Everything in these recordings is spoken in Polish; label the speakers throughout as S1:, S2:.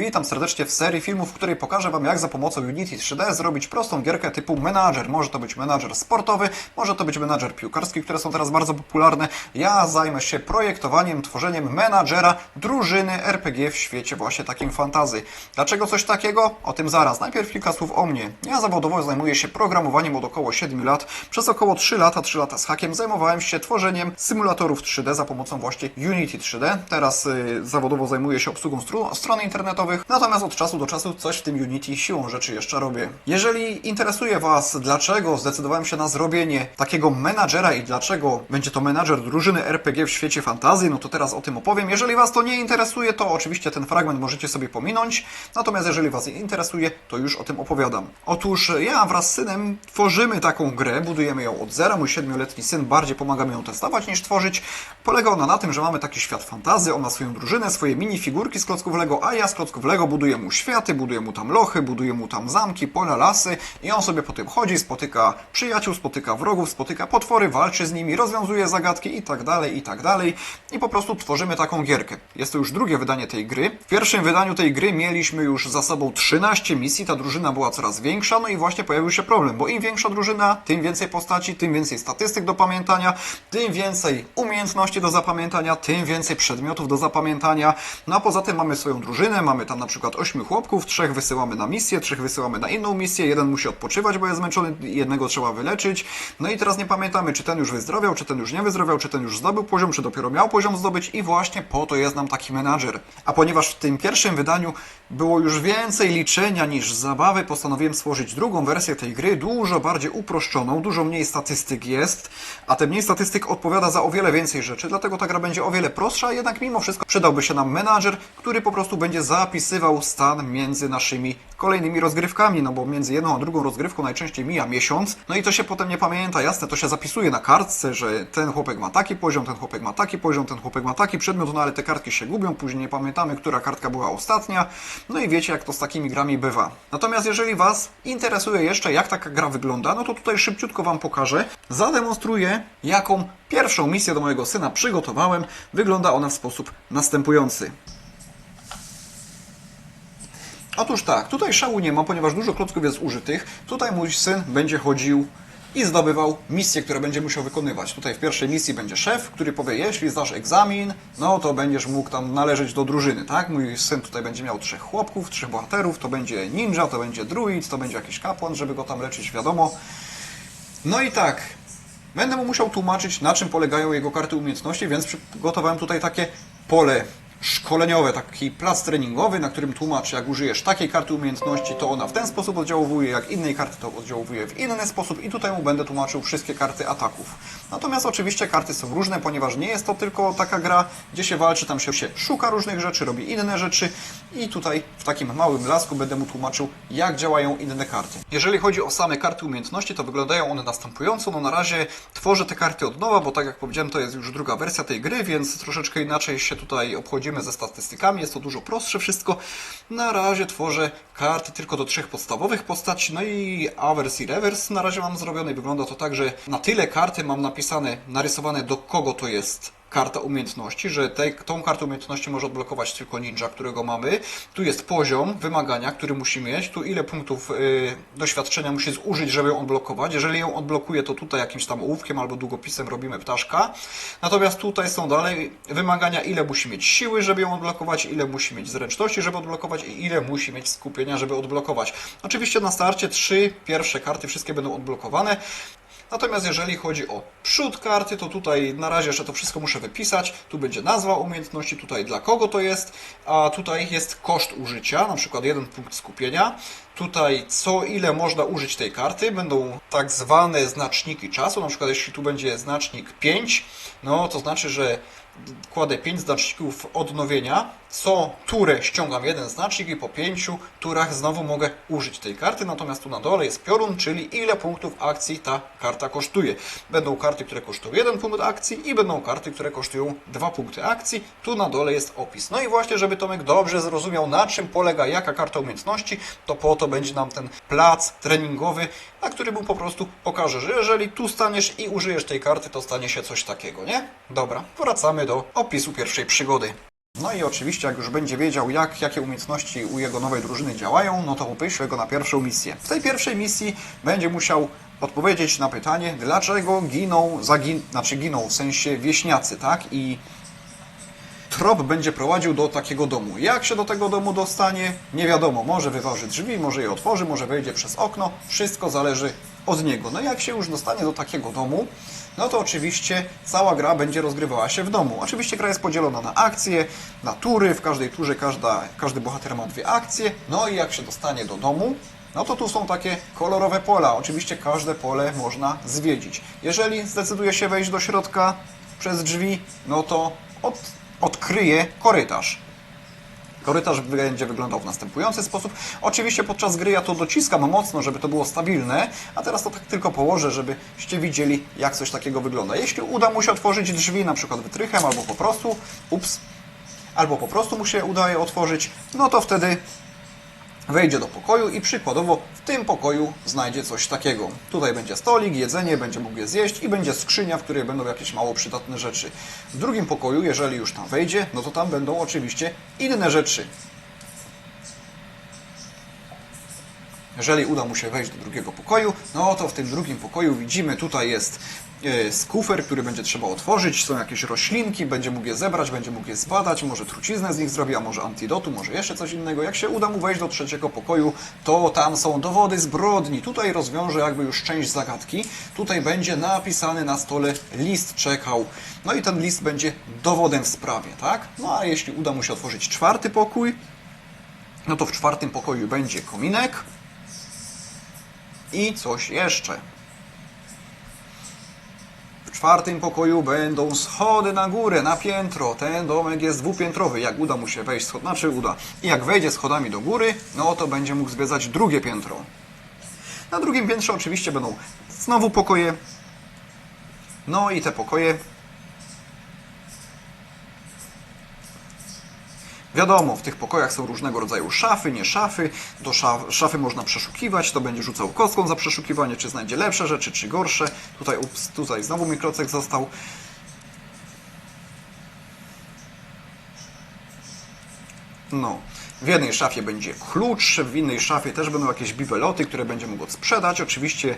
S1: Witam serdecznie w serii filmów, w której pokażę Wam jak za pomocą Unity 3D zrobić prostą gierkę typu menadżer. Może to być menadżer sportowy, może to być menadżer piłkarski, które są teraz bardzo popularne. Ja zajmę się projektowaniem, tworzeniem menadżera drużyny RPG w świecie właśnie takim fantazy. Dlaczego coś takiego? O tym zaraz. Najpierw kilka słów o mnie. Ja zawodowo zajmuję się programowaniem od około 7 lat. Przez około 3 lata, 3 lata z hakiem zajmowałem się tworzeniem symulatorów 3D za pomocą właśnie Unity 3D. Teraz y, zawodowo zajmuję się obsługą stru- stron natomiast od czasu do czasu coś w tym Unity siłą rzeczy jeszcze robię. Jeżeli interesuje Was, dlaczego zdecydowałem się na zrobienie takiego menadżera i dlaczego będzie to menadżer drużyny RPG w świecie fantazji, no to teraz o tym opowiem. Jeżeli Was to nie interesuje, to oczywiście ten fragment możecie sobie pominąć, natomiast jeżeli Was interesuje, to już o tym opowiadam. Otóż ja wraz z synem tworzymy taką grę, budujemy ją od zera. Mój siedmioletni syn bardziej pomaga mi ją testować niż tworzyć. Polega ona na tym, że mamy taki świat fantazy, on ma swoją drużynę, swoje minifigurki z klocków Lego, a ja z klocków Lego buduję mu światy, buduję mu tam lochy, buduję mu tam zamki, pola, lasy i on sobie po tym chodzi, spotyka przyjaciół, spotyka wrogów, spotyka potwory, walczy z nimi, rozwiązuje zagadki i tak dalej, i tak dalej. I po prostu tworzymy taką gierkę. Jest to już drugie wydanie tej gry. W pierwszym wydaniu tej gry mieliśmy już za sobą 13 misji, ta drużyna była coraz większa, no i właśnie pojawił się problem, bo im większa drużyna, tym więcej postaci, tym więcej statystyk do pamiętania, tym więcej umiejętności do zapamiętania, tym więcej przedmiotów do zapamiętania. No a poza tym mamy swoją drużynę, mamy tam na przykład 8 chłopków, trzech wysyłamy na misję, trzech wysyłamy na inną misję, jeden musi odpoczywać, bo jest zmęczony, jednego trzeba wyleczyć. No i teraz nie pamiętamy, czy ten już wyzdrowiał, czy ten już nie wyzdrowiał, czy ten już zdobył poziom, czy dopiero miał poziom zdobyć i właśnie po to jest nam taki menadżer. A ponieważ w tym pierwszym wydaniu było już więcej liczenia niż zabawy, postanowiłem stworzyć drugą wersję tej gry, dużo bardziej uproszczoną, dużo mniej statystyk jest, a te mniej statystyk odpowiada za o wiele więcej rzeczy, dlatego ta gra będzie o wiele prostsza, jednak mimo wszystko przydałby się nam menadżer, który po prostu będzie zapisywał stan między naszymi kolejnymi rozgrywkami, no bo między jedną a drugą rozgrywką najczęściej mija miesiąc, no i to się potem nie pamięta, jasne, to się zapisuje na kartce, że ten chłopak ma taki poziom, ten chłopak ma taki poziom, ten chłopak ma taki przedmiot, no ale te kartki się gubią, później nie pamiętamy, która kartka była ostatnia, no i wiecie, jak to z takimi grami bywa. Natomiast jeżeli Was interesuje jeszcze, jak taka gra wygląda, no to tutaj szybciutko Wam pokażę, zademonstruję, jaką pierwszą misję do mojego syna przygotowałem. Wygląda ona w sposób następujący. Otóż tak, tutaj szału nie ma, ponieważ dużo klocków jest użytych. Tutaj mój syn będzie chodził i zdobywał misje, które będzie musiał wykonywać. Tutaj w pierwszej misji będzie szef, który powie, jeśli zdasz egzamin, no to będziesz mógł tam należeć do drużyny, tak? Mój syn tutaj będzie miał trzech chłopków, trzech bohaterów, to będzie ninja, to będzie druid, to będzie jakiś kapłan, żeby go tam leczyć, wiadomo. No i tak, będę mu musiał tłumaczyć, na czym polegają jego karty umiejętności, więc przygotowałem tutaj takie pole szkoleniowe, taki plac treningowy, na którym tłumaczę, jak użyjesz takiej karty umiejętności, to ona w ten sposób oddziałuje, jak innej karty to oddziałuje w inny sposób i tutaj mu będę tłumaczył wszystkie karty ataków. Natomiast oczywiście karty są różne, ponieważ nie jest to tylko taka gra, gdzie się walczy, tam się, szuka różnych rzeczy, robi inne rzeczy i tutaj w takim małym blasku będę mu tłumaczył, jak działają inne karty. Jeżeli chodzi o same karty umiejętności, to wyglądają one następująco. No na razie tworzę te karty od nowa, bo tak jak powiedziałem, to jest już druga wersja tej gry, więc troszeczkę inaczej się tutaj obchodzimy ze statystykami, jest to dużo prostsze wszystko. Na razie tworzę karty tylko do trzech podstawowych postaci, no i avers i reverse na razie mam zrobione i wygląda to tak, że na tyle karty mam napisane, narysowane do kogo to jest karta umiejętności, że tą kartę umiejętności może odblokować tylko ninja, którego mamy. Tu jest poziom wymagania, który musi mieć. Tu ile punktów y, doświadczenia musi zużyć, żeby ją odblokować. Jeżeli ją odblokuje, to tutaj jakimś tam ołówkiem albo długopisem robimy ptaszka. Natomiast tutaj są dalej wymagania, ile musi mieć siły, żeby ją odblokować, ile musi mieć zręczności, żeby odblokować i ile musi mieć skupienia, żeby odblokować. Oczywiście na starcie trzy pierwsze karty wszystkie będą odblokowane. Natomiast jeżeli chodzi o przód karty, to tutaj na razie jeszcze to wszystko muszę wypisać. Tu będzie nazwa umiejętności, tutaj dla kogo to jest, a tutaj jest koszt użycia, na przykład jeden punkt skupienia. Tutaj co ile można użyć tej karty, będą tak zwane znaczniki czasu, na przykład jeśli tu będzie znacznik 5, no to znaczy, że kładę 5 znaczników odnowienia, co turę ściągam jeden znacznik i po 5 turach znowu mogę użyć tej karty, natomiast tu na dole jest piorun, czyli ile punktów akcji ta karta kosztuje. Będą karty, które kosztują 1 punkt akcji i będą karty, które kosztują 2 punkty akcji. Tu na dole jest opis. No i właśnie, żeby Tomek dobrze zrozumiał, na czym polega jaka karta umiejętności, to po to będzie nam ten plac treningowy, na którym mu po prostu pokażę, że jeżeli tu staniesz i użyjesz tej karty, to stanie się coś takiego, nie? Dobra, wracamy do opisu pierwszej przygody. No i oczywiście, jak już będzie wiedział, jak, jakie umiejętności u jego nowej drużyny działają, no to wyślę go na pierwszą misję. W tej pierwszej misji będzie musiał odpowiedzieć na pytanie, dlaczego giną, zagin, znaczy giną w sensie wieśniacy, tak? I trop będzie prowadził do takiego domu. Jak się do tego domu dostanie? Nie wiadomo. Może wyważy drzwi, może je otworzy, może wejdzie przez okno. Wszystko zależy od niego. No jak się już dostanie do takiego domu, no to oczywiście cała gra będzie rozgrywała się w domu. Oczywiście gra jest podzielona na akcje, na tury. W każdej turze każda, każdy bohater ma dwie akcje. No i jak się dostanie do domu, no to tu są takie kolorowe pola. Oczywiście każde pole można zwiedzić. Jeżeli zdecyduje się wejść do środka przez drzwi, no to od, odkryje korytarz. Korytarz będzie wyglądał w następujący sposób. Oczywiście podczas gry ja to dociskam mocno, żeby to było stabilne, a teraz to tak tylko położę, żebyście widzieli, jak coś takiego wygląda. Jeśli uda mu się otworzyć drzwi, na przykład wytrychem, albo po prostu, ups, albo po prostu mu się udaje otworzyć, no to wtedy wejdzie do pokoju i przykładowo w tym pokoju znajdzie coś takiego. Tutaj będzie stolik, jedzenie, będzie mógł je zjeść i będzie skrzynia, w której będą jakieś mało przydatne rzeczy. W drugim pokoju, jeżeli już tam wejdzie, no to tam będą oczywiście inne rzeczy. Jeżeli uda mu się wejść do drugiego pokoju, no to w tym drugim pokoju widzimy, tutaj jest e, skufer, który będzie trzeba otworzyć, są jakieś roślinki, będzie mógł je zebrać, będzie mógł je zbadać, może truciznę z nich zrobi, a może antidotu, może jeszcze coś innego. Jak się uda mu wejść do trzeciego pokoju, to tam są dowody zbrodni. Tutaj rozwiąże jakby już część zagadki. Tutaj będzie napisany na stole list czekał. No i ten list będzie dowodem w sprawie, tak? No a jeśli uda mu się otworzyć czwarty pokój, no to w czwartym pokoju będzie kominek i coś jeszcze. Czwartym pokoju będą schody na górę, na piętro. Ten domek jest dwupiętrowy. Jak uda mu się wejść schod, znaczy uda. I jak wejdzie schodami do góry, no to będzie mógł zwiedzać drugie piętro. Na drugim piętrze oczywiście będą znowu pokoje. No i te pokoje Wiadomo, w tych pokojach są różnego rodzaju szafy, nie szafy. Do szaf, szafy można przeszukiwać, to będzie rzucał kostką za przeszukiwanie, czy znajdzie lepsze rzeczy, czy gorsze. Tutaj, ups, tutaj znowu mikrocek został. No. W jednej szafie będzie klucz, w innej szafie też będą jakieś bibeloty, które będzie mógł sprzedać. Oczywiście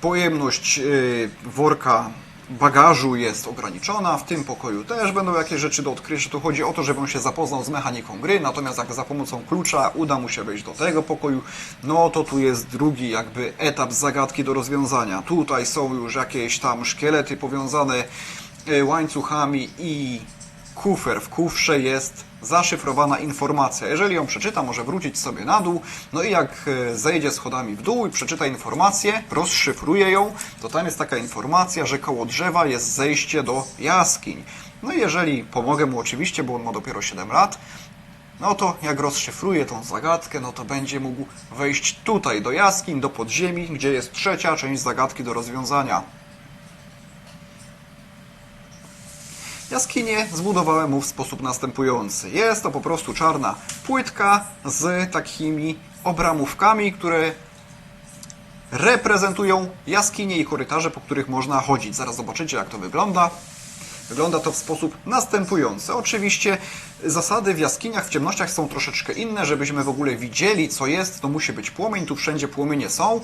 S1: pojemność yy, worka bagażu jest ograniczona, w tym pokoju też będą jakieś rzeczy do odkrycia. Tu chodzi o to, żeby on się zapoznał z mechaniką gry, natomiast jak za pomocą klucza uda mu się wejść do tego pokoju, no to tu jest drugi jakby etap zagadki do rozwiązania. Tutaj są już jakieś tam szkielety powiązane e, łańcuchami i kufer. W kufrze jest zaszyfrowana informacja. Jeżeli ją przeczyta, może wrócić sobie na dół. No i jak e, zejdzie schodami w dół i przeczyta informację, rozszyfruje ją, to tam jest taka informacja, że koło drzewa jest zejście do jaskiń. No i jeżeli pomogę mu oczywiście, bo on ma dopiero 7 lat, no to jak rozszyfruje tą zagadkę, no to będzie mógł wejść tutaj do jaskiń, do podziemi, gdzie jest trzecia część zagadki do rozwiązania. Jaskinię zbudowałem mu w sposób następujący. Jest to po prostu czarna płytka z takimi obramówkami, które reprezentują jaskinie i korytarze, po których można chodzić. Zaraz zobaczycie, jak to wygląda. Wygląda to w sposób następujący. Oczywiście zasady w jaskiniach, w ciemnościach są troszeczkę inne. Żebyśmy w ogóle widzieli, co jest, to musi być płomień. Tu wszędzie płomienie są.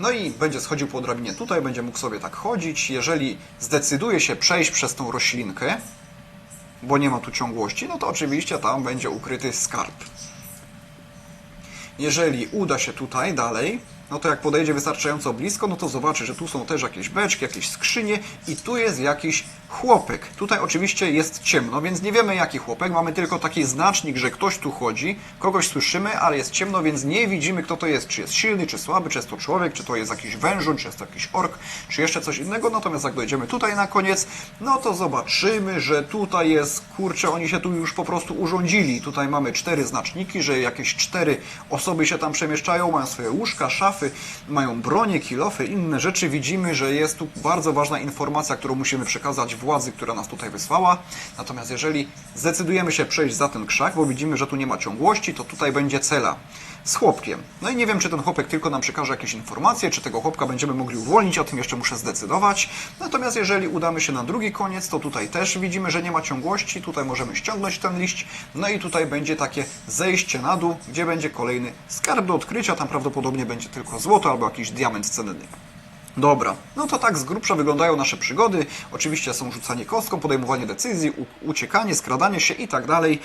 S1: No i będzie schodził po drabinie tutaj, będzie mógł sobie tak chodzić. Jeżeli zdecyduje się przejść przez tą roślinkę, bo nie ma tu ciągłości, no to oczywiście tam będzie ukryty skarb. Jeżeli uda się tutaj dalej, no to jak podejdzie wystarczająco blisko, no to zobaczy, że tu są też jakieś beczki, jakieś skrzynie i tu jest jakiś chłopek. Tutaj oczywiście jest ciemno, więc nie wiemy jaki chłopek. Mamy tylko taki znacznik, że ktoś tu chodzi, kogoś słyszymy, ale jest ciemno, więc nie widzimy kto to jest. Czy jest silny, czy słaby, czy jest to człowiek, czy to jest jakiś wężoń, czy jest to jakiś ork, czy jeszcze coś innego. Natomiast jak dojdziemy tutaj na koniec, no to zobaczymy, że tutaj jest, kurczę, oni się tu już po prostu urządzili. Tutaj mamy cztery znaczniki, że jakieś cztery osoby się tam przemieszczają, mają swoje łóżka, szafy, szafy, mają bronie, kilofy, inne rzeczy. Widzimy, że jest tu bardzo ważna informacja, którą musimy przekazać władzy, która nas tutaj wysłała. Natomiast jeżeli zdecydujemy się przejść za ten krzak, bo widzimy, że tu nie ma ciągłości, to tutaj będzie cela z chłopkiem. No i nie wiem, czy ten chłopek tylko nam przekaże jakieś informacje, czy tego chłopka będziemy mogli uwolnić, o tym jeszcze muszę zdecydować. Natomiast jeżeli udamy się na drugi koniec, to tutaj też widzimy, że nie ma ciągłości, tutaj możemy ściągnąć ten liść, no i tutaj będzie takie zejście na dół, gdzie będzie kolejny skarb do odkrycia, tam prawdopodobnie będzie tylko złoto albo jakiś diament cenny. Dobra, no to tak z grubsza wyglądają nasze przygody. Oczywiście są rzucanie kostką, podejmowanie decyzji, uciekanie, skradanie się i tak dalej.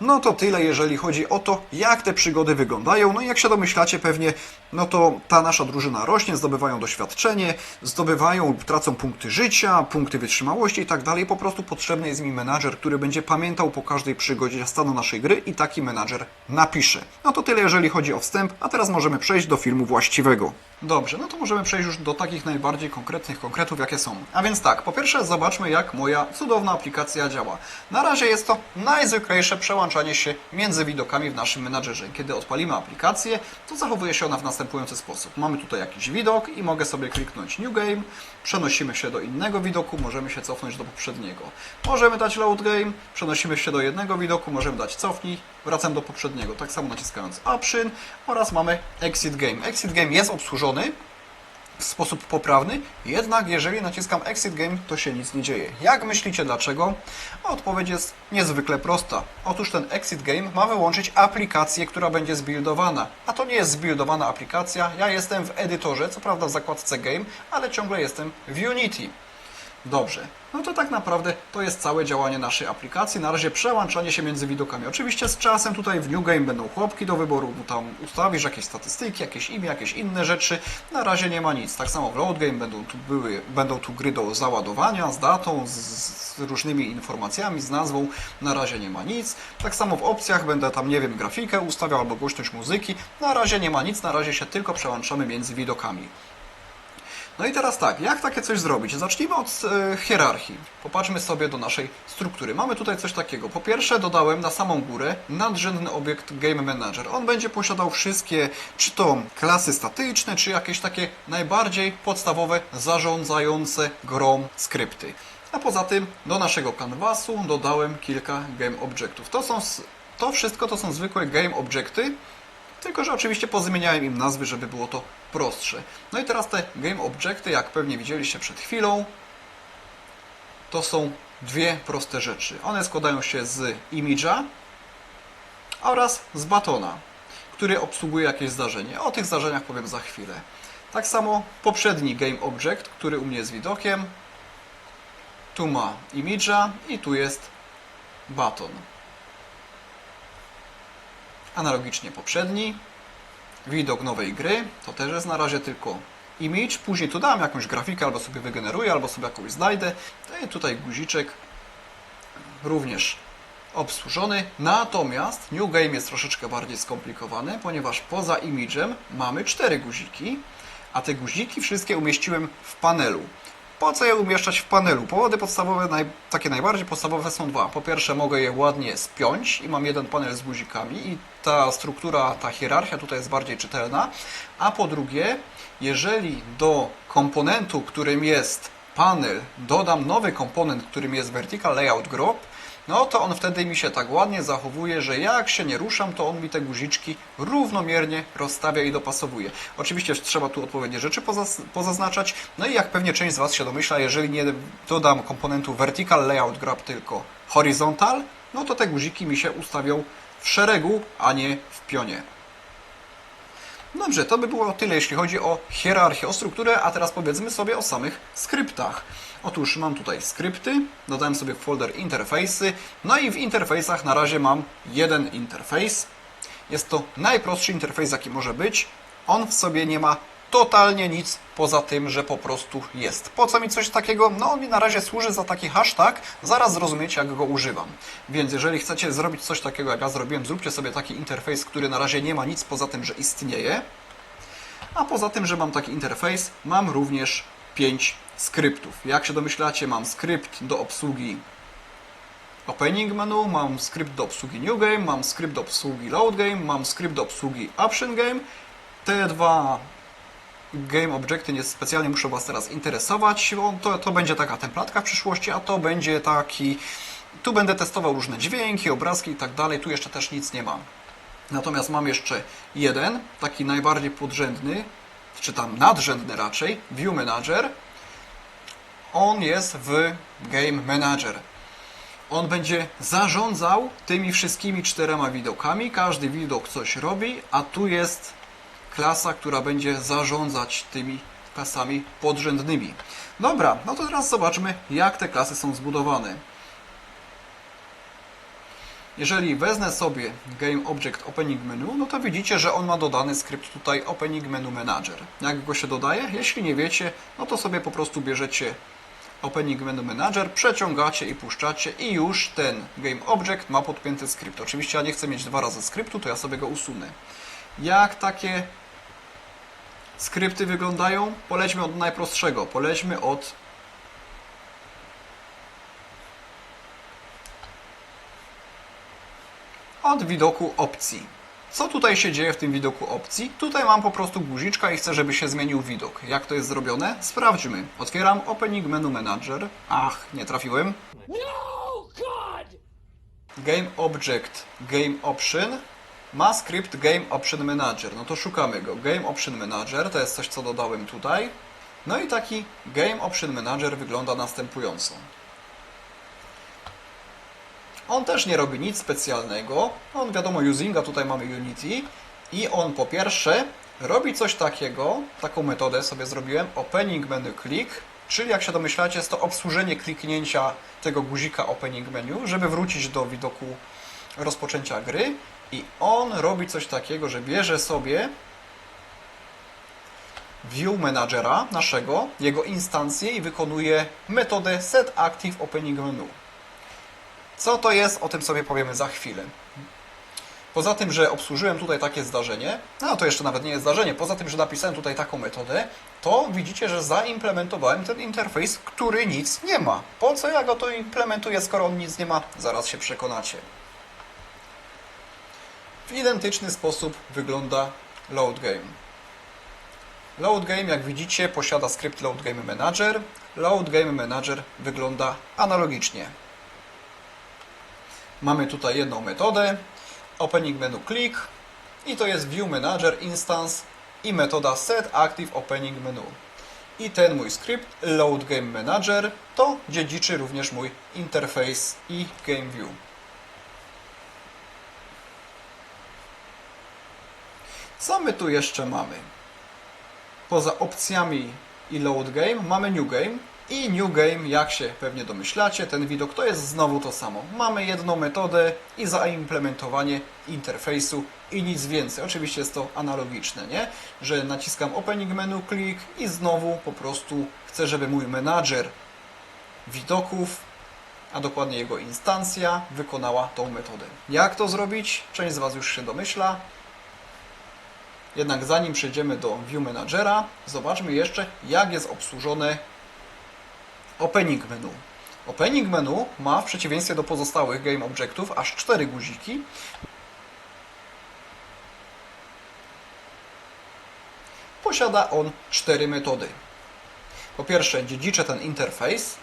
S1: No to tyle, jeżeli chodzi o to, jak te przygody wyglądają. No i jak się domyślacie pewnie, no to ta nasza drużyna rośnie, zdobywają doświadczenie, zdobywają, tracą punkty życia, punkty wytrzymałości i tak dalej. Po prostu potrzebny jest mi menadżer, który będzie pamiętał po każdej przygodzie stanu naszej gry i taki menadżer napisze. No to tyle, jeżeli chodzi o wstęp, a teraz możemy przejść do filmu właściwego. Dobrze, no to możemy przejść już do takich najbardziej konkretnych konkretów, jakie są. A więc tak, po pierwsze zobaczmy, jak moja cudowna aplikacja działa. Na razie jest to najzwyklejsze przełączanie się między widokami w naszym menadżerze. Kiedy odpalimy aplikację, to zachowuje się ona w następujący sposób. Mamy tutaj jakiś widok i mogę sobie kliknąć New Game, przenosimy się do innego widoku, możemy się cofnąć do poprzedniego. Możemy dać Load Game, przenosimy się do jednego widoku, możemy dać Cofnij, wracam do poprzedniego, tak samo naciskając Option oraz mamy Exit Game. Exit Game jest obsłużony w sposób poprawny, jednak jeżeli naciskam Exit Game, to się nic nie dzieje. Jak myślicie dlaczego? Odpowiedź jest niezwykle prosta. Otóż ten Exit Game ma wyłączyć aplikację, która będzie zbuildowana. A to nie jest zbuildowana aplikacja, ja jestem w edytorze, co prawda w zakładce Game, ale ciągle jestem w Unity. Dobrze, no to tak naprawdę to jest całe działanie naszej aplikacji. Na razie przełączanie się między widokami. Oczywiście z czasem tutaj w New Game będą chłopki do wyboru, bo tam ustawisz jakieś statystyki, jakieś imię, jakieś inne rzeczy. Na razie nie ma nic. Tak samo w Load Game będą tu, były, będą tu gry do załadowania z datą, z, z różnymi informacjami, z nazwą. Na razie nie ma nic. Tak samo w opcjach będę tam, nie wiem, grafikę ustawiał albo głośność muzyki. Na razie nie ma nic, na razie się tylko przełączamy między widokami. No i teraz tak, jak takie coś zrobić? Zacznijmy od e, hierarchii. Popatrzmy sobie do naszej struktury. Mamy tutaj coś takiego. Po pierwsze dodałem na samą górę nadrzędny obiekt Game Manager. On będzie posiadał wszystkie, czy to klasy statyczne, czy jakieś takie najbardziej podstawowe, zarządzające grą skrypty. A poza tym do naszego kanwasu dodałem kilka Game Objectów. To, są, to wszystko to są zwykłe Game Objecty, tylko, że oczywiście pozmieniałem im nazwy, żeby było to prostsze. No i teraz te Game Objecty, jak pewnie widzieliście przed chwilą, to są dwie proste rzeczy. One składają się z imidża oraz z batona, który obsługuje jakieś zdarzenie. O tych zdarzeniach powiem za chwilę. Tak samo poprzedni Game Object, który u mnie jest widokiem, tu ma imidża i tu jest baton. Analogicznie poprzedni, widok nowej gry, to też jest na razie tylko image, później tu dam jakąś grafikę, albo sobie wygeneruję, albo sobie jakąś znajdę. No i tutaj guziczek również obsłużony. Natomiast New Game jest troszeczkę bardziej skomplikowany, ponieważ poza imidżem mamy cztery guziki, a te guziki wszystkie umieściłem w panelu. Po co je umieszczać w panelu? Powody podstawowe, naj, takie najbardziej podstawowe są dwa. Po pierwsze mogę je ładnie spiąć i mam jeden panel z guzikami i ta struktura, ta hierarchia tutaj jest bardziej czytelna. A po drugie, jeżeli do komponentu, którym jest panel, dodam nowy komponent, którym jest Vertical Layout Group, no to on wtedy mi się tak ładnie zachowuje, że jak się nie ruszam, to on mi te guziczki równomiernie rozstawia i dopasowuje. Oczywiście trzeba tu odpowiednie rzeczy pozaznaczać, no i jak pewnie część z Was się domyśla, jeżeli nie dodam komponentu Vertical Layout Grab, tylko Horizontal, no to te guziki mi się ustawią w szeregu, a nie w pionie. Dobrze, to by było tyle, jeśli chodzi o hierarchię, o strukturę, a teraz powiedzmy sobie o samych skryptach. Otóż mam tutaj skrypty, dodałem sobie folder interfejsy, no i w interfejsach na razie mam jeden interfejs. Jest to najprostszy interfejs, jaki może być. On w sobie nie ma totalnie nic poza tym, że po prostu jest. Po co mi coś takiego? No on mi na razie służy za taki hashtag, zaraz zrozumiecie jak go używam. Więc jeżeli chcecie zrobić coś takiego jak ja zrobiłem, zróbcie sobie taki interfejs, który na razie nie ma nic poza tym, że istnieje. A poza tym, że mam taki interfejs, mam również 5 skryptów. Jak się domyślacie, mam skrypt do obsługi opening menu, mam skrypt do obsługi new game, mam skrypt do obsługi load game, mam skrypt do obsługi option game. Te dwa game objecty nie specjalnie muszą Was teraz interesować, to, to będzie taka templatka w przyszłości, a to będzie taki... Tu będę testował różne dźwięki, obrazki i tak dalej, tu jeszcze też nic nie mam. Natomiast mam jeszcze jeden, taki najbardziej podrzędny, czy tam nadrzędny raczej, View Manager. On jest w Game Manager. On będzie zarządzał tymi wszystkimi czterema widokami. Każdy widok coś robi, a tu jest klasa, która będzie zarządzać tymi klasami podrzędnymi. Dobra, no to teraz zobaczmy, jak te klasy są zbudowane. Jeżeli wezmę sobie Game Object Opening Menu, no to widzicie, że on ma dodany skrypt tutaj Opening Menu Manager. Jak go się dodaje? Jeśli nie wiecie, no to sobie po prostu bierzecie Opening Menu Manager, przeciągacie i puszczacie i już ten Game Object ma podpięty skrypt. Oczywiście ja nie chcę mieć dwa razy skryptu, to ja sobie go usunę. Jak takie skrypty wyglądają? Polećmy od najprostszego. Polećmy od od widoku opcji. Co tutaj się dzieje w tym widoku opcji? Tutaj mam po prostu guziczka i chcę, żeby się zmienił widok. Jak to jest zrobione? Sprawdźmy. Otwieram Opening Menu Manager. Ach, nie trafiłem.
S2: No!
S1: Game Object Game Option ma skrypt Game Option Manager. No to szukamy go. Game Option Manager to jest coś, co dodałem tutaj. No i taki Game Option Manager wygląda następująco. On też nie robi nic specjalnego. On wiadomo usinga, tutaj mamy Unity. I on po pierwsze robi coś takiego, taką metodę sobie zrobiłem, opening menu click, czyli jak się domyślacie jest to obsłużenie kliknięcia tego guzika opening menu, żeby wrócić do widoku rozpoczęcia gry. I on robi coś takiego, że bierze sobie view managera naszego, jego instancję i wykonuje metodę set active opening menu. Co to jest, o tym sobie powiemy za chwilę. Poza tym, że obsłużyłem tutaj takie zdarzenie, no to jeszcze nawet nie jest zdarzenie, poza tym, że napisałem tutaj taką metodę, to widzicie, że zaimplementowałem ten interfejs, który nic nie ma. Po co ja go to implementuję, skoro on nic nie ma? Zaraz się przekonacie. W identyczny sposób wygląda Load Game. Load Game, jak widzicie, posiada skrypt Load Game Manager. Load Game Manager wygląda analogicznie. Mamy tutaj jedną metodę, Opening Menu Click i to jest View Manager Instance i metoda Set Active Opening Menu. I ten mój skrypt Load Game Manager to dziedziczy również mój interfejs i Game View. Co my tu jeszcze mamy? Poza opcjami i Load Game mamy New Game. I New Game, jak się pewnie domyślacie, ten widok to jest znowu to samo. Mamy jedną metodę i zaimplementowanie interfejsu i nic więcej. Oczywiście jest to analogiczne, nie? Że naciskam Opening Menu, klik i znowu po prostu chcę, żeby mój menadżer widoków, a dokładnie jego instancja, wykonała tą metodę. Jak to zrobić? Część z Was już się domyśla. Jednak zanim przejdziemy do View Managera, zobaczmy jeszcze, jak jest obsłużone Opening menu. Opening menu ma w przeciwieństwie do pozostałych game objektów aż cztery guziki. Posiada on cztery metody. Po pierwsze, dziedziczę ten interfejs.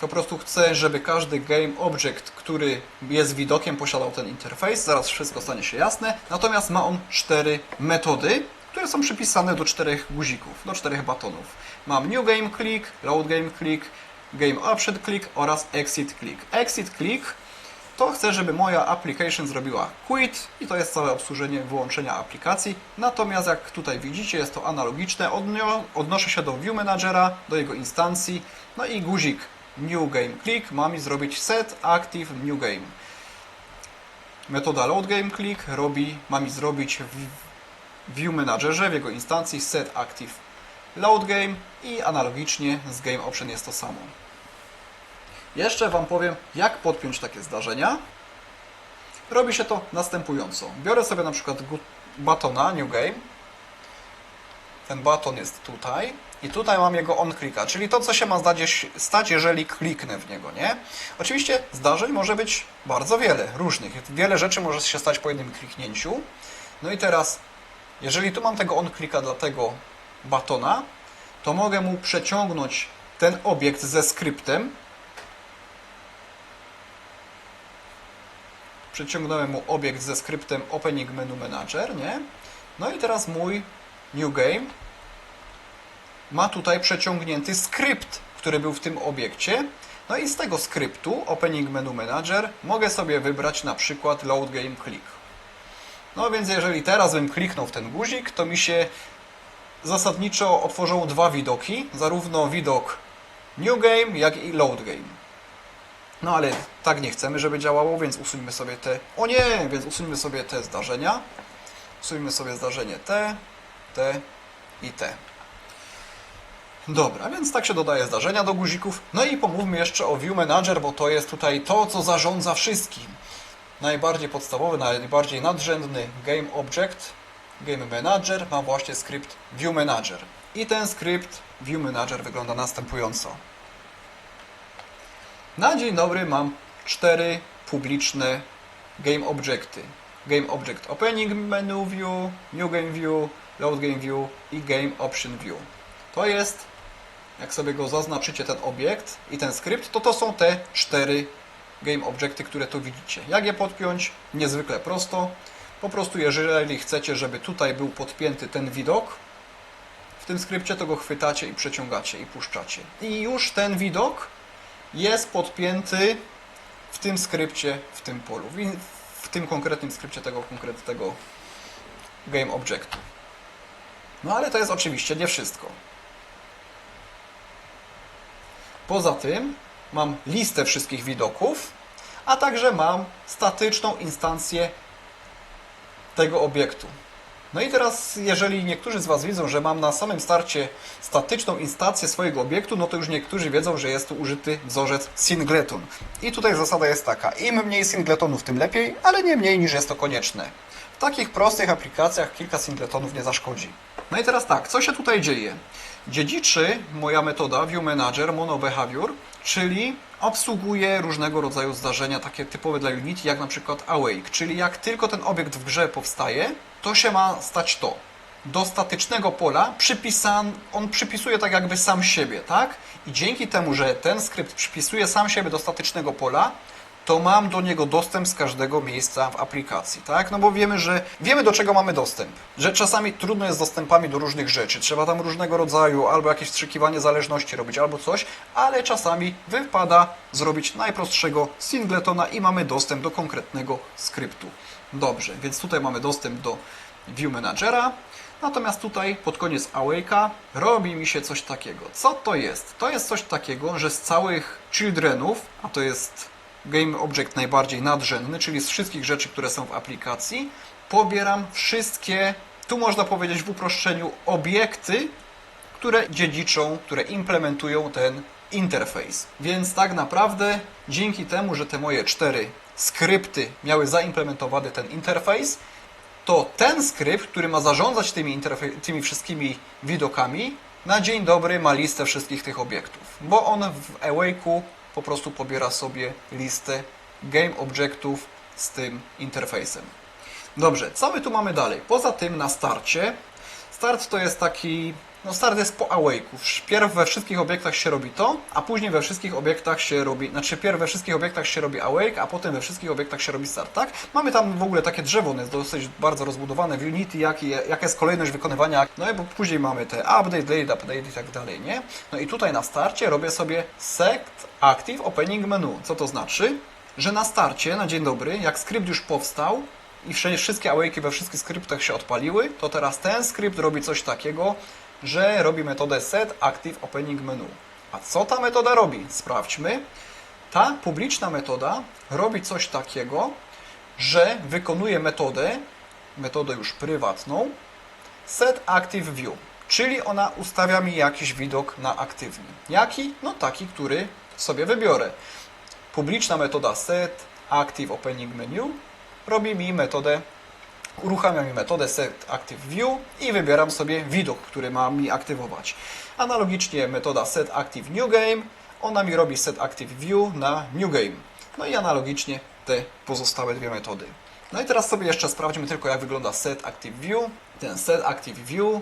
S1: Po prostu chcę, żeby każdy game object, który jest widokiem, posiadał ten interfejs. Zaraz wszystko stanie się jasne. Natomiast ma on cztery metody, które są przypisane do czterech guzików, do czterech batonów. Mam New Game Click, Load Game Click, Game Option Click oraz Exit Click. Exit Click to chcę, żeby moja application zrobiła quit i to jest całe obsłużenie wyłączenia aplikacji. Natomiast jak tutaj widzicie, jest to analogiczne. Odnoszę się do View Managera, do jego instancji, no i guzik New Game Click ma mi zrobić Set Active New Game. Metoda Load Game Click robi, ma mi zrobić w View Managerze, w jego instancji Set Active Load Game i analogicznie z Game Option jest to samo. Jeszcze Wam powiem, jak podpiąć takie zdarzenia. Robi się to następująco. Biorę sobie na przykład batona New Game. Ten baton jest tutaj. I tutaj mam jego on-clicka, czyli to, co się ma stać, jeżeli kliknę w niego, nie? Oczywiście zdarzeń może być bardzo wiele, różnych. Wiele rzeczy może się stać po jednym kliknięciu. No i teraz, jeżeli tu mam tego on-clicka, dlatego batona, to mogę mu przeciągnąć ten obiekt ze skryptem. Przeciągnąłem mu obiekt ze skryptem Opening Menu Manager, nie? No i teraz mój New Game ma tutaj przeciągnięty skrypt, który był w tym obiekcie. No i z tego skryptu Opening Menu Manager mogę sobie wybrać na przykład Load Game Click. No więc jeżeli teraz bym kliknął w ten guzik, to mi się zasadniczo otworzą dwa widoki, zarówno widok New Game, jak i Load Game. No ale tak nie chcemy, żeby działało, więc usuńmy sobie te... O nie! Więc usuńmy sobie te zdarzenia. Usuńmy sobie zdarzenie te, te i te. Dobra, więc tak się dodaje zdarzenia do guzików. No i pomówmy jeszcze o View Manager, bo to jest tutaj to, co zarządza wszystkim. Najbardziej podstawowy, najbardziej nadrzędny Game Object, Game Manager ma właśnie skrypt View Manager. I ten skrypt View Manager wygląda następująco. Na dzień dobry mam cztery publiczne Game Objecty. Game Object Opening Menu View, New Game View, Load Game View i Game Option View. To jest, jak sobie go zaznaczycie, ten obiekt i ten skrypt, to to są te cztery Game Objecty, które tu widzicie. Jak je podpiąć? Niezwykle prosto. Po prostu jeżeli chcecie, żeby tutaj był podpięty ten widok, w tym skrypcie to go chwytacie i przeciągacie i puszczacie. I już ten widok jest podpięty w tym skrypcie, w tym polu, w- tym konkretnym skrypcie tego konkretnego Game Objectu. No ale to jest oczywiście nie wszystko. Poza tym mam listę wszystkich widoków, a także mam statyczną instancję tego obiektu. No i teraz, jeżeli niektórzy z Was widzą, że mam na samym starcie statyczną instancję swojego obiektu, no to już niektórzy wiedzą, że jest tu użyty wzorzec singleton. I tutaj zasada jest taka, im mniej singletonów, tym lepiej, ale nie mniej niż jest to konieczne. W takich prostych aplikacjach kilka singletonów nie zaszkodzi. No i teraz tak, co się tutaj dzieje? Dziedziczy moja metoda View Manager Mono Behavior, czyli obsługuje różnego rodzaju zdarzenia takie typowe dla Unity, jak na przykład awake, czyli jak tylko ten obiekt w grze powstaje, to się ma stać to. Do statycznego pola przypisan, on przypisuje tak jakby sam siebie, tak? I dzięki temu, że ten skrypt przypisuje sam siebie do statycznego pola, to mam do niego dostęp z każdego miejsca w aplikacji, tak? No bo wiemy, że wiemy do czego mamy dostęp. Że czasami trudno jest z dostępami do różnych rzeczy. Trzeba tam różnego rodzaju albo jakieś wstrzykiwanie zależności robić, albo coś, ale czasami wypada zrobić najprostszego singletona i mamy dostęp do konkretnego skryptu. Dobrze, więc tutaj mamy dostęp do View Managera. Natomiast tutaj pod koniec Awake'a robi mi się coś takiego. Co to jest? To jest coś takiego, że z całych childrenów, a to jest Game Object najbardziej nadrzędny, czyli z wszystkich rzeczy, które są w aplikacji, pobieram wszystkie, tu można powiedzieć w uproszczeniu, obiekty, które dziedziczą, które implementują ten interfejs. Więc tak naprawdę dzięki temu, że te moje cztery skrypty miały zaimplementowany ten interfejs, to ten skrypt, który ma zarządzać tymi, tymi wszystkimi widokami, na dzień dobry ma listę wszystkich tych obiektów, bo on w Awake'u po prostu pobiera sobie listę game obiektów z tym interfejsem. Dobrze, co my tu mamy dalej? Poza tym na starcie, start to jest taki, no start jest po Awake'u. Pierw we wszystkich obiektach się robi to, a później we wszystkich obiektach się robi, znaczy pierw we wszystkich obiektach się robi Awake, a potem we wszystkich obiektach się robi start, tak? Mamy tam w ogóle takie drzewo, ono jest dosyć bardzo rozbudowane w Unity, jak, jaka jest kolejność wykonywania, no i bo później mamy te update, delete, update i tak dalej, nie? No i tutaj na starcie robię sobie set active opening menu. Co to znaczy? Że na starcie, na dzień dobry, jak skrypt już powstał, i wszystkie awake'i we wszystkich skryptach się odpaliły, to teraz ten skrypt robi coś takiego, że robi metodę set active opening menu. A co ta metoda robi? Sprawdźmy. Ta publiczna metoda robi coś takiego, że wykonuje metodę, metodę już prywatną, set active view, czyli ona ustawia mi jakiś widok na aktywny. Jaki? No taki, który sobie wybiorę. Publiczna metoda set active opening menu robi mi metodę, uruchamia mi metodę set active view i wybieram sobie widok, który ma mi aktywować. Analogicznie metoda set active new game, ona mi robi set active view na new game. No i analogicznie te pozostałe dwie metody. No i teraz sobie jeszcze sprawdźmy tylko jak wygląda set active view. Ten set active view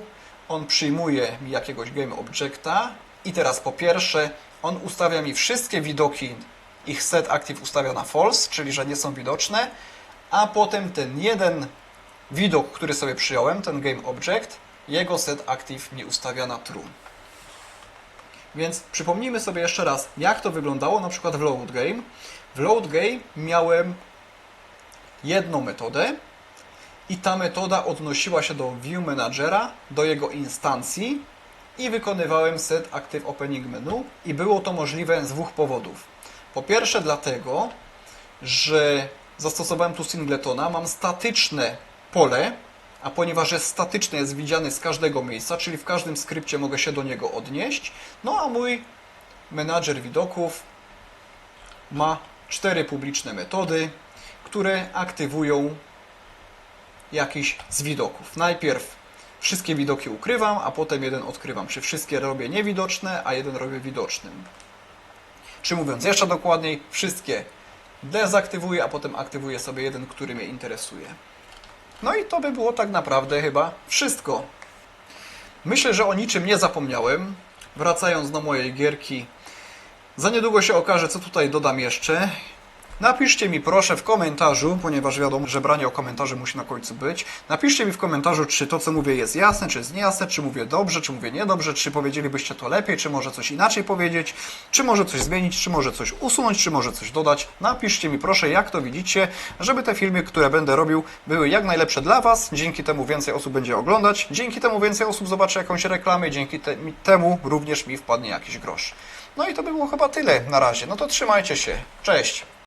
S1: on przyjmuje mi jakiegoś game objecta i teraz po pierwsze on ustawia mi wszystkie widoki, ich set active ustawia na false, czyli że nie są widoczne, a potem ten jeden widok, który sobie przyjąłem, ten game object, jego set active mi ustawia na true. Więc przypomnijmy sobie jeszcze raz, jak to wyglądało na przykład w load game. W load game miałem jedną metodę i ta metoda odnosiła się do view managera, do jego instancji i wykonywałem set active opening menu i było to możliwe z dwóch powodów. Po pierwsze dlatego, że zastosowałem tu singletona, mam statyczne pole, a ponieważ jest statyczny, jest widziany z każdego miejsca, czyli w każdym skrypcie mogę się do niego odnieść, no a mój menadżer widoków ma cztery publiczne metody, które aktywują jakiś z widoków. Najpierw wszystkie widoki ukrywam, a potem jeden odkrywam. Czy wszystkie robię niewidoczne, a jeden robię widocznym. Czy mówiąc jeszcze dokładniej, wszystkie dezaktywuję, a potem aktywuję sobie jeden, który mnie interesuje. No i to by było tak naprawdę chyba wszystko. Myślę, że o niczym nie zapomniałem. Wracając do mojej gierki, za niedługo się okaże, co tutaj dodam jeszcze. Napiszcie mi proszę w komentarzu, ponieważ wiadomo, że branie o komentarze musi na końcu być. Napiszcie mi w komentarzu, czy to, co mówię, jest jasne, czy jest niejasne, czy mówię dobrze, czy mówię niedobrze, czy powiedzielibyście to lepiej, czy może coś inaczej powiedzieć, czy może coś zmienić, czy może coś usunąć, czy może coś dodać. Napiszcie mi proszę, jak to widzicie, żeby te filmy, które będę robił, były jak najlepsze dla Was. Dzięki temu więcej osób będzie oglądać, dzięki temu więcej osób zobaczy jakąś reklamę, dzięki te, temu również mi wpadnie jakiś grosz. No i to by było chyba tyle na razie. No to trzymajcie się. Cześć!